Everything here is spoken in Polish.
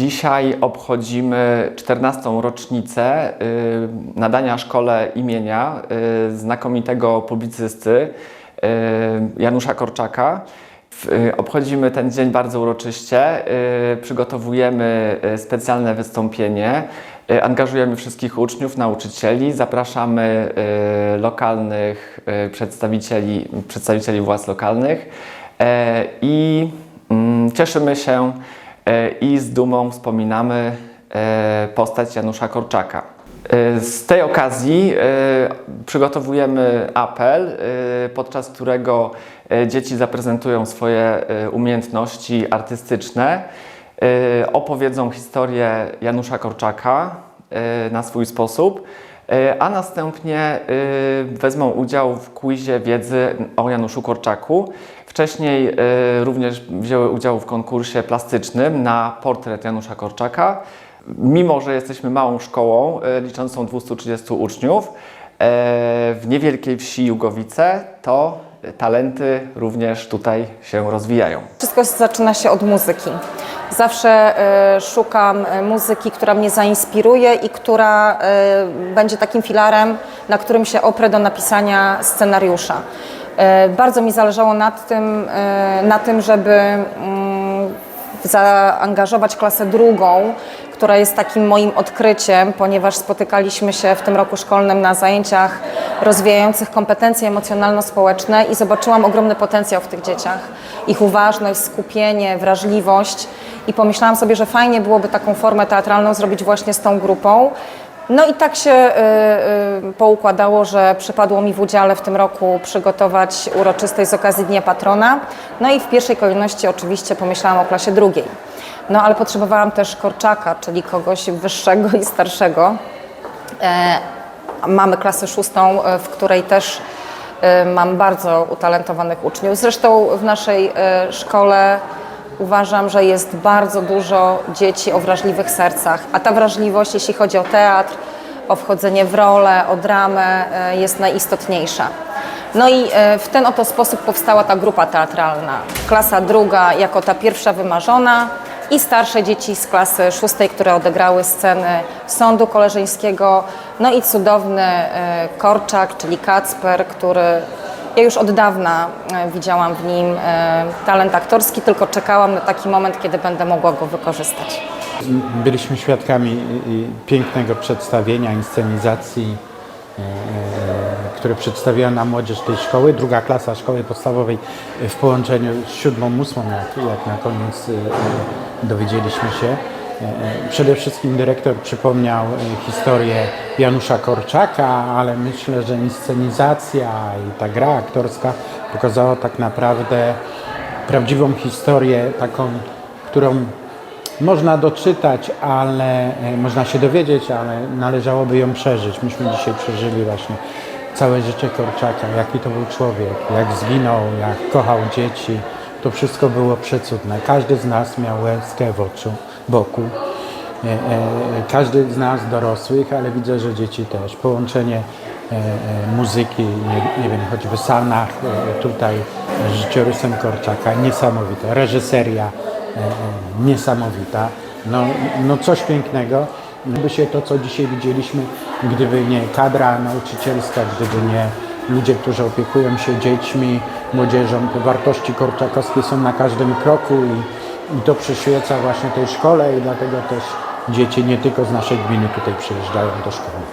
Dzisiaj obchodzimy 14. rocznicę y, nadania szkole imienia y, znakomitego publicysty y, Janusza Korczaka. Obchodzimy ten dzień bardzo uroczyście, przygotowujemy specjalne wystąpienie, angażujemy wszystkich uczniów, nauczycieli, zapraszamy lokalnych przedstawicieli, przedstawicieli władz lokalnych i mm, cieszymy się i z dumą wspominamy e, postać Janusza Korczaka. E, Z tej okazji e, przygotowujemy apel, e, podczas którego e, dzieci zaprezentują swoje e, umiejętności artystyczne, e, opowiedzą historię Janusza Korczaka e, na swój sposób, e, a następnie e, wezmą udział w quizie wiedzy o Januszu Korczaku. Wcześniej e, również wzięły udział w konkursie plastycznym na portret Janusza Korczaka. Mimo, że jesteśmy małą szkołą e, liczącą 230 uczniów, e, w niewielkiej wsi Jugowice, to talenty również tutaj się rozwijają. Wszystko zaczyna się od muzyki. Zawsze e, szukam e, muzyki, która mnie zainspiruje i która e, będzie takim filarem, na którym się oprę do napisania scenariusza. Bardzo mi zależało nad tym, na tym żeby mm, zaangażować klasę drugą, która jest takim moim odkryciem, ponieważ spotykaliśmy się w tym roku szkolnym na zajęciach rozwijających kompetencje emocjonalno-społeczne i zobaczyłam ogromny potencjał w tych dzieciach. Ich uważność, skupienie, wrażliwość i pomyślałam sobie, że fajnie byłoby taką formę teatralną zrobić właśnie z tą grupą. No i tak się y, y, poukładało, że przypadło mi w udziale w tym roku przygotować uroczystość z okazji Dnia Patrona. No i w pierwszej kolejności oczywiście pomyślałam o klasie drugiej. No ale potrzebowałam też korczaka, czyli kogoś wyższego i starszego. E, mamy klasę szóstą, e, w której też e, mam bardzo utalentowanych uczniów. Zresztą w naszej e, szkole uważam, że jest bardzo dużo dzieci o wrażliwych sercach, a ta wrażliwość, jeśli chodzi o teatr, o wchodzenie w rolę, o dramę, jest najistotniejsza. No i w ten oto sposób powstała ta grupa teatralna. Klasa druga jako ta pierwsza wymarzona i starsze dzieci z klasy szóstej, które odegrały sceny sądu koleżeńskiego. No i cudowny e, Korczak, czyli Kacper, który ja już od dawna e, widziałam w nim e, talent aktorski, tylko czekałam na taki moment, kiedy będę mogła go wykorzystać. Byliśmy świadkami pięknego przedstawienia, inscenizacji, które przedstawiła nam młodzież tej szkoły. Druga klasa szkoły podstawowej w połączeniu z siódmą, ósmą, jak, jak na koniec dowiedzieliśmy się. E, e, Przede wszystkim dyrektor przypomniał e, historię Janusza Korczaka, ale myślę, że inscenizacja i ta gra aktorska pokazała tak naprawdę prawdziwą historię, taką, którą można doczytać, ale można się dowiedzieć, ale należałoby ją przeżyć. Myśmy dzisiaj przeżyli właśnie całe życie Korczaka, jaki to był człowiek, jak zginął, jak kochał dzieci. To wszystko było przecudne. Każdy z nas miał łezkę w oczu, boku. E, e, każdy z nas dorosłych, ale widzę, że dzieci też. Połączenie e, muzyki, nie, nie wiem, choćby Sanach, tutaj życiorysem Korczaka, niesamowite. Reżyseria niesamowita. No, no coś pięknego. Gdyby się to, co dzisiaj widzieliśmy, gdyby nie kadra nauczycielska, gdyby nie ludzie, którzy opiekują się dziećmi, młodzieżą, te wartości korczakowskie są na każdym kroku i, i to przyświeca właśnie tej szkole i dlatego też dzieci nie tylko z naszej gminy tutaj przyjeżdżają do szkoły.